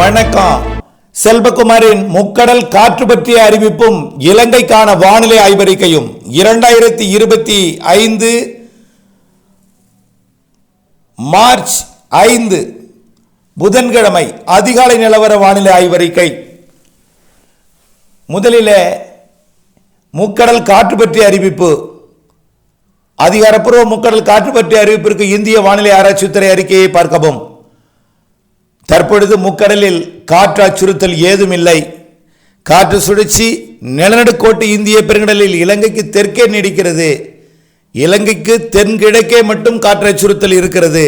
வணக்கம். செல்வகுமாரின் முக்கடல் காற்று பற்றிய அறிவிப்பும் இலங்கைக்கான வானிலை ஆய்வறிக்கையும் இரண்டாயிரத்தி இருபத்தி ஐந்து மார்ச் ஐந்து புதன்கிழமை அதிகாலை நிலவர வானிலை ஆய்வறிக்கை. முதலிலே முக்கடல் காற்று பற்றிய அறிவிப்பு. அதிகாரப்பூர்வ முக்கடல் காற்று பற்றிய அறிவிப்பிற்கு இந்திய வானிலை ஆராய்ச்சித்துறை அறிக்கையை பார்க்கவும். தற்பொழுது முக்கடலில் காற்று அச்சுறுத்தல் ஏதும் இல்லை காற்று சுழற்சி நிலநடுக்கோட்டு இந்திய பெருங்கடலில் இலங்கைக்கு தெற்கே நீடிக்கிறது. இலங்கைக்கு தென்கிழக்கே மட்டும் காற்று அச்சுறுத்தல் இருக்கிறது.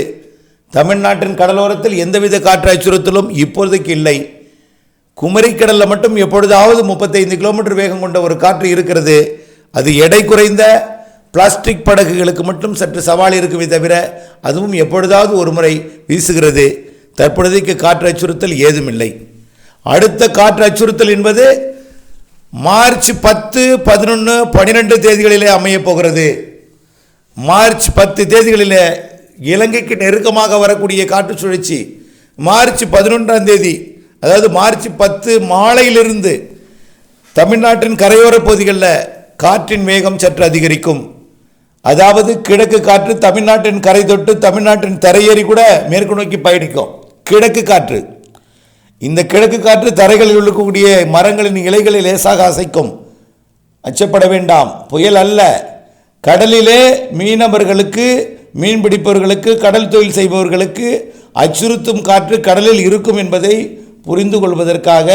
தமிழ்நாட்டின் கடலோரத்தில் எந்தவித காற்று அச்சுறுத்தலும் இப்பொழுதுக்கு இல்லை. குமரிக்கடலில் மட்டும் எப்பொழுதாவது முப்பத்தைந்து கிலோமீட்டர் வேகம் கொண்ட ஒரு காற்று இருக்கிறது. அது எடை குறைந்த பிளாஸ்டிக் படகுகளுக்கு மட்டும் சற்று சவால் இருக்குமே தவிர அதுவும் எப்பொழுதாவது ஒரு முறை வீசுகிறது. தற்பொழுதைக்கு காற்று அச்சுறுத்தல் ஏதுமில்லை. அடுத்த காற்று அச்சுறுத்தல் என்பது மார்ச் பத்து பதினொன்று பன்னிரெண்டு தேதிகளிலே அமையப் போகிறது. மார்ச் பத்து தேதிகளிலே இலங்கைக்கு நெருக்கமாக வரக்கூடிய காற்று சுழற்சி மார்ச் பதினொன்றாம் தேதி அதாவது மார்ச் பத்து மாலையிலிருந்து தமிழ்நாட்டின் கரையோர பகுதிகளில் காற்றின் வேகம் சற்று அதிகரிக்கும். அதாவது கிழக்கு காற்று தமிழ்நாட்டின் கரை தொட்டு தமிழ்நாட்டின் தரையேறி கூட மேற்கு நோக்கி பயணிக்கும். கிழக்கு காற்று. இந்த கிழக்கு காற்று தரைகளில் இருக்கக்கூடிய மரங்களின் இலைகளை லேசாக அசைக்கும். அச்சப்பட வேண்டாம். புயல் அல்ல. கடலிலே மீனவர்களுக்கு மீன் பிடிப்பவர்களுக்கு கடல் தொழில் செய்பவர்களுக்கு அச்சுறுத்தும் காற்று கடலில் இருக்கும் என்பதை புரிந்து கொள்வதற்காக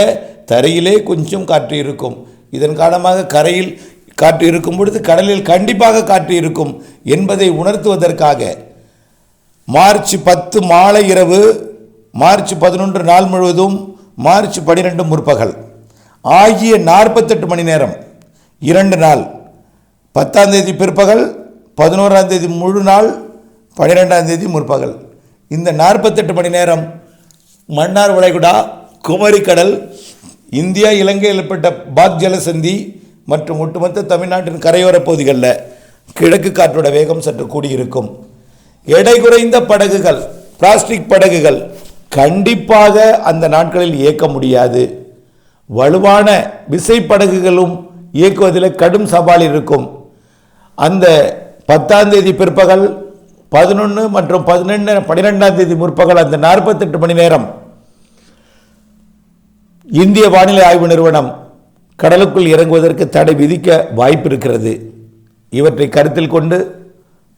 தரையிலே கொஞ்சம் காற்று இருக்கும். இதன் காரணமாக கரையில் காற்று இருக்கும் பொழுது கடலில் கண்டிப்பாக காற்று இருக்கும் என்பதை உணர்த்துவதற்காக மார்ச் பத்து மாலை இரவு மார்ச் பதினொன்று நாள் முழுவதும் மார்ச் பனிரெண்டு முற்பகல் ஆகிய நாற்பத்தெட்டு மணி நேரம் இரண்டு நாள் பத்தாம் தேதி பிற்பகல் பதினோராம் தேதி முழு நாள் பன்னிரெண்டாம் தேதி முற்பகல். இந்த நாற்பத்தெட்டு மணி நேரம் மன்னார் வளைகுடா குமரிக்கடல் இந்தியா இலங்கையில் ஏற்பட்ட பாக் ஜலசந்தி மற்றும் ஒட்டுமொத்த தமிழ்நாட்டின் கரையோர பகுதிகளில் கிழக்கு காற்றோட வேகம் சற்று கூடியிருக்கும். எடை குறைந்த படகுகள் பிளாஸ்டிக் படகுகள் கண்டிப்பாக அந்த நாட்களில் இயக்க முடியாது. வலுவான விசைப்படகுகளும் இயக்குவதில் கடும் சவால் இருக்கும். அந்த பத்தாம் தேதி பிற்பகல் பதினொன்று மற்றும் பதினெண்டு பன்னிரெண்டாம் தேதி முற்பகல் அந்த நாற்பத்தெட்டு மணி நேரம் இந்திய வானிலை ஆய்வு நிறுவனம் கடலுக்குள் இறங்குவதற்கு தடை விதிக்க வாய்ப்பு இருக்கிறது. இவற்றை கருத்தில் கொண்டு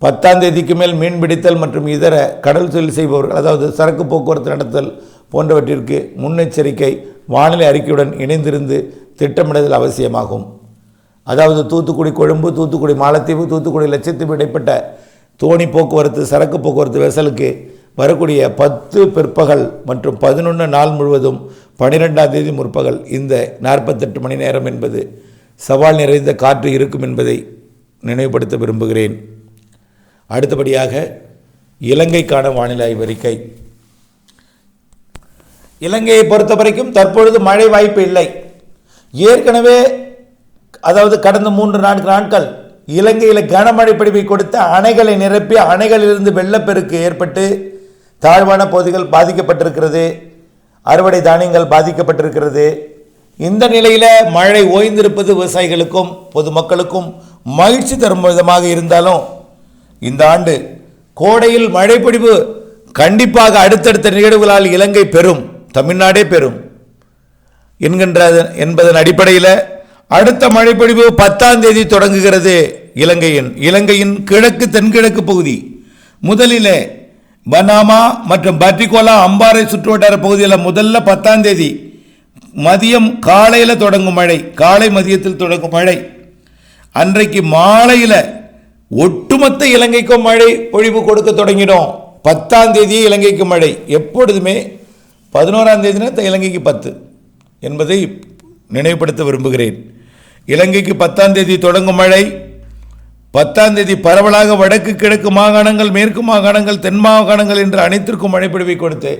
பத்தாம் தேதிக்கு மேல் மீன்பிடித்தல் மற்றும் இதர கடல் தொழில் செய்பவர்கள் அதாவது சரக்கு போக்குவரத்து நடத்தல் போன்றவற்றிற்கு முன்னெச்சரிக்கை வானிலை அறிக்கையுடன் இணைந்திருந்து திட்டமிடுதல் அவசியமாகும். அதாவது தூத்துக்குடி கொழும்பு தூத்துக்குடி மாலத்தீவு தூத்துக்குடி லட்சத்தீவு இடைப்பட்ட தோணி போக்குவரத்து சரக்கு போக்குவரத்து வெசலுக்கு வரக்கூடிய பத்து பிற்பகல் மற்றும் பதினொன்று நாள் முழுவதும் பனிரெண்டாம் தேதி முற்பகல் இந்த நாற்பத்தெட்டு மணி நேரம் என்பது சவால் நிறைந்த காற்று இருக்கும் என்பதை நினைவுபடுத்த விரும்புகிறேன். அடுத்தபடியாக இலங்கைக்கான வானிலை அறிக்கை. இலங்கையை பொறுத்த வரைக்கும் தற்பொழுது மழை வாய்ப்பு இல்லை. ஏற்கனவே அதாவது கடந்த மூன்று நான்கு நாட்கள் இலங்கையில் கனமழை பிடிப்பை கொடுத்த அணைகளை நிரப்பி அணைகளிலிருந்து வெள்ளப்பெருக்கு ஏற்பட்டு தாழ்வான பகுதிகள் பாதிக்கப்பட்டிருக்கிறது. அறுவடை தானியங்கள் பாதிக்கப்பட்டிருக்கிறது. இந்த நிலையில் மழை ஓய்ந்திருப்பது விவசாயிகளுக்கும் பொதுமக்களுக்கும் மகிழ்ச்சி தரும் விதமாக இருந்தாலும் இந்த ஆண்டு கோடையில் மழைப்பிடிப்பு கண்டிப்பாக அடுத்தடுத்த நிகழ்வுகளால் இலங்கை பெறும் தமிழ்நாடே பெறும் என்கின்ற என்பதன் அடிப்படையில் அடுத்த மழைப்பொழிவு பத்தாம் தேதி தொடங்குகிறது இலங்கையின் இலங்கையின் கிழக்கு தென்கிழக்கு பகுதி. முதலிலே பனாமா மற்றும் பட்டிகோலா அம்பாறை சுற்றுவட்டார பகுதியில் முதல்ல பத்தாம் தேதி மதியம் காலையில் தொடங்கும் மழை காலை மதியத்தில் தொடங்கும் மழை. அன்றைக்கு மாலையில் ஒட்டுமொத்த இலங்கைக்கும் மழை பொழிவு கொடுக்க தொடங்கிடும். பத்தாம் தேதியே இலங்கைக்கு மழை. எப்பொழுதுமே பதினோராம் தேதினா இலங்கைக்கு பத்து என்பதை நினைவுபடுத்த விரும்புகிறேன். இலங்கைக்கு பத்தாம் தேதி தொடங்கும் மழை பத்தாம் தேதி பரவலாக வடக்கு கிழக்கு மாகாணங்கள் மேற்கு மாகாணங்கள் தென் மாகாணங்கள் என்று அனைத்திற்கும் மழை பொழிவை கொடுத்து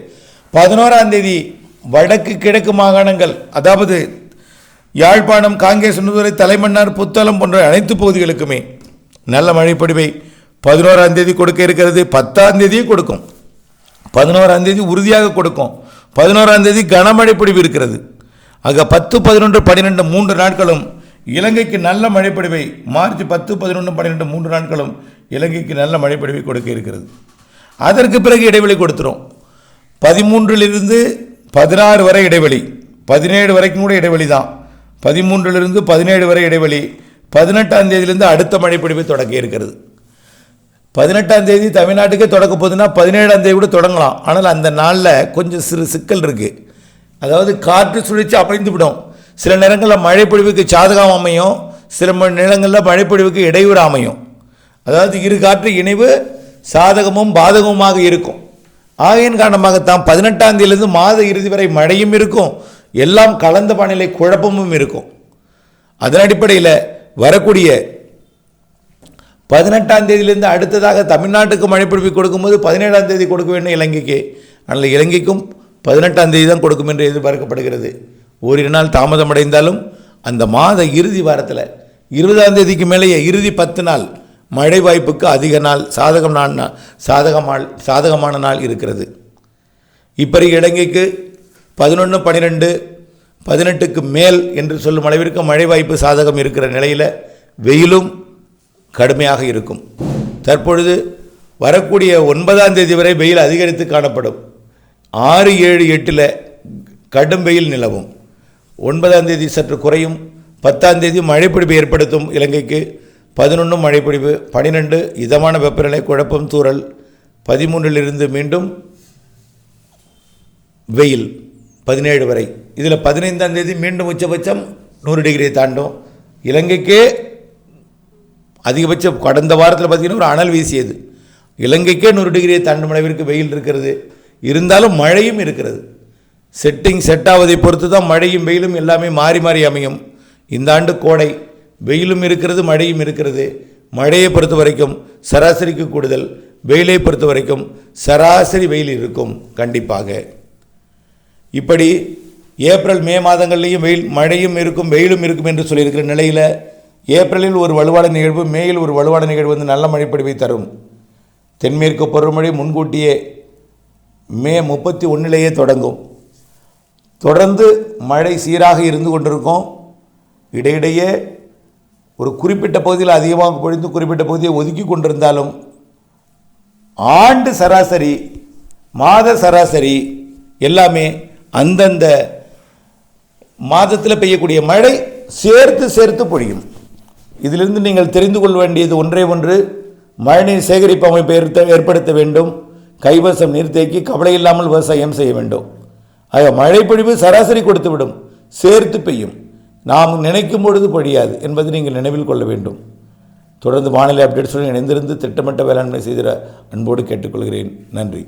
பதினோராம் தேதி வடக்கு கிழக்கு மாகாணங்கள் அதாவது யாழ்ப்பாணம் காங்கேசனுதுறை தலைமன்னார் புத்தளம் போன்ற அனைத்து பகுதிகளுக்குமே நல்ல மழைப்பொழிவை பதினோராம் தேதி கொடுக்க இருக்கிறது பத்தாம் தேதியும் கொடுக்கும். பதினோராம் தேதி உறுதியாக கொடுக்கும். பதினோராம் தேதி கனமழை பொழிவு இருக்கிறது. ஆக பத்து பதினொன்று பன்னிரெண்டு மூன்று நாட்களும் இலங்கைக்கு நல்ல மழைப்பொழிவை மார்ச் பத்து பதினொன்று பன்னிரெண்டு மூன்று நாட்களும் இலங்கைக்கு நல்ல மழைப்பொழிவை கொடுக்க இருக்கிறது. அதற்கு பிறகு இடைவெளி கொடுத்துரும். பதிமூன்றிலிருந்து பதினாறு வரை இடைவெளி. பதினேழு வரைக்கும் கூட இடைவெளி தான் பதிமூன்றிலிருந்து பதினேழு வரை இடைவெளி. பதினெட்டாம் தேதியிலேருந்து அடுத்த மழைப்பிடிப்பு தொடங்க இருக்கிறது. பதினெட்டாம் தேதி தமிழ்நாட்டுக்கே தொடக்க போகுதுன்னா பதினேழாம் தேதி கூட தொடங்கலாம். ஆனால் அந்த நாளில் கொஞ்சம் சிறு சிக்கல் இருக்குது அதாவது காற்று சுழற்சி அமைந்துவிடும் சில நேரங்களில் மழைப்பொழிவுக்கு சாதகம் அமையும். சில ம- நேரங்களில் மழைப்பொழிவுக்கு இடையூறு அமையும். அதாவது இரு காற்று இணைவு சாதகமும் பாதகமுமாக இருக்கும். ஆகையின் காரணமாகத்தான் பதினெட்டாம் தேதியிலிருந்து மாத இறுதி வரை மழையும் இருக்கும். எல்லாம் கலந்த வானிலை குழப்பமும் இருக்கும். அதன் அடிப்படையில் வரக்கூடிய பதினெட்டாம் தேதியிலிருந்து அடுத்ததாக தமிழ்நாட்டுக்கு மழைப்பிடிப்பு கொடுக்கும்போது பதினேழாம் தேதி கொடுக்க வேண்டும் இலங்கைக்கு ஆனால் இலங்கைக்கும் பதினெட்டாம் தேதி தான் கொடுக்கும் என்று எதிர்பார்க்கப்படுகிறது. ஓரிரு நாள் தாமதமடைந்தாலும் அந்த மாத இறுதி வாரத்தில் இருபதாம் தேதிக்கு மேலேயே இறுதி பத்து நாள் மழை வாய்ப்புக்கு அதிக நாள் சாதகம் நாள் சாதகமான சாதகமான நாள் இருக்கிறது. இப்படி இலங்கைக்கு பதினொன்று பன்னிரெண்டு பதினெட்டுக்கு மேல் என்று சொல்லும் அளவிற்கு மழை வாய்ப்பு சாதகம் இருக்கிற நிலையில் வெயிலும் கடுமையாக இருக்கும். தற்பொழுது வரக்கூடிய ஒன்பதாம் தேதி வரை வெயில் அதிகரித்து காணப்படும். ஆறு ஏழு எட்டில் கடும் வெயில் நிலவும். ஒன்பதாம் தேதி சற்று குறையும். பத்தாம் தேதி மழைப்பிடிப்பு ஏற்படுத்தும் இலங்கைக்கு. பதினொன்று மழைப்பிடிப்பு பனிரெண்டு இதமான வெப்பநிலை குழப்பம் தூறல். பதிமூன்றிலிருந்து மீண்டும் வெயில். பதினேழு வரை. இதில் பதினைந்தாம் தேதி மீண்டும் உச்சபட்சம் நூறு டிகிரியை தாண்டும். இலங்கைக்கே அதிகபட்சம் கடந்த வாரத்தில் பார்த்திங்கன்னா ஒரு அனல் வீசியது. இலங்கைக்கே நூறு டிகிரியை தாண்டும் அளவிற்கு வெயில் இருக்கிறது. இருந்தாலும் மழையும் இருக்கிறது. செட்டிங் செட் ஆவதை பொறுத்து தான் மழையும் வெயிலும் எல்லாமே மாறி மாறி அமையும். இந்த ஆண்டு கோடை வெயிலும் இருக்கிறது மழையும் இருக்கிறது. மழையை பொறுத்த வரைக்கும் சராசரிக்கு கூடுதல் வெயிலை பொறுத்த வரைக்கும் சராசரி வெயில் இருக்கும் கண்டிப்பாக. இப்படி ஏப்ரல் மே மாதங்கள்லேயும் வெயில் மழையும் இருக்கும் வெயிலும் இருக்கும் என்று சொல்லியிருக்கிற நிலையில் ஏப்ரலில் ஒரு வலுவான நிகழ்வு மேயில் ஒரு வலுவான நிகழ்வு வந்து நல்ல மழைப்படிவை தரும். தென்மேற்கு பருவமழை முன்கூட்டியே மே முப்பத்தி ஒன்றிலேயே தொடங்கும். தொடர்ந்து மழை சீராக இருந்து கொண்டிருக்கும். இடையிடையே ஒரு குறிப்பிட்ட பகுதியில் அதிகமாக பொழிந்து குறிப்பிட்ட பகுதியை ஒதுக்கி கொண்டிருந்தாலும் ஆண்டு சராசரி மாத சராசரி எல்லாமே அந்தந்த மாதத்தில் பெய்யக்கூடிய மழை சேர்த்து சேர்த்து பொழியும். இதிலிருந்து நீங்கள் தெரிந்து கொள்ள வேண்டியது ஒன்றே ஒன்று மழைநீர் சேகரிப்பு அமைப்பை ஏற்படுத்த- ஏற்படுத்த வேண்டும். கைவசம் நீர்த்தேக்கி கவலை இல்லாமல் விவசாயம் செய்ய வேண்டும். ஆக மழைப்பொழிவு சராசரி கொடுத்துவிடும் சேர்த்து பெய்யும். நாம் நினைக்கும் பொழுது பொழியாது என்பதை நீங்கள் நினைவில் கொள்ள வேண்டும். தொடர்ந்து வானிலை அப்டேட்ஸுடன் இணைந்திருந்து திட்டமிட்ட வேளாண்மை செய்திட அன்போடு கேட்டுக்கொள்கிறேன். நன்றி.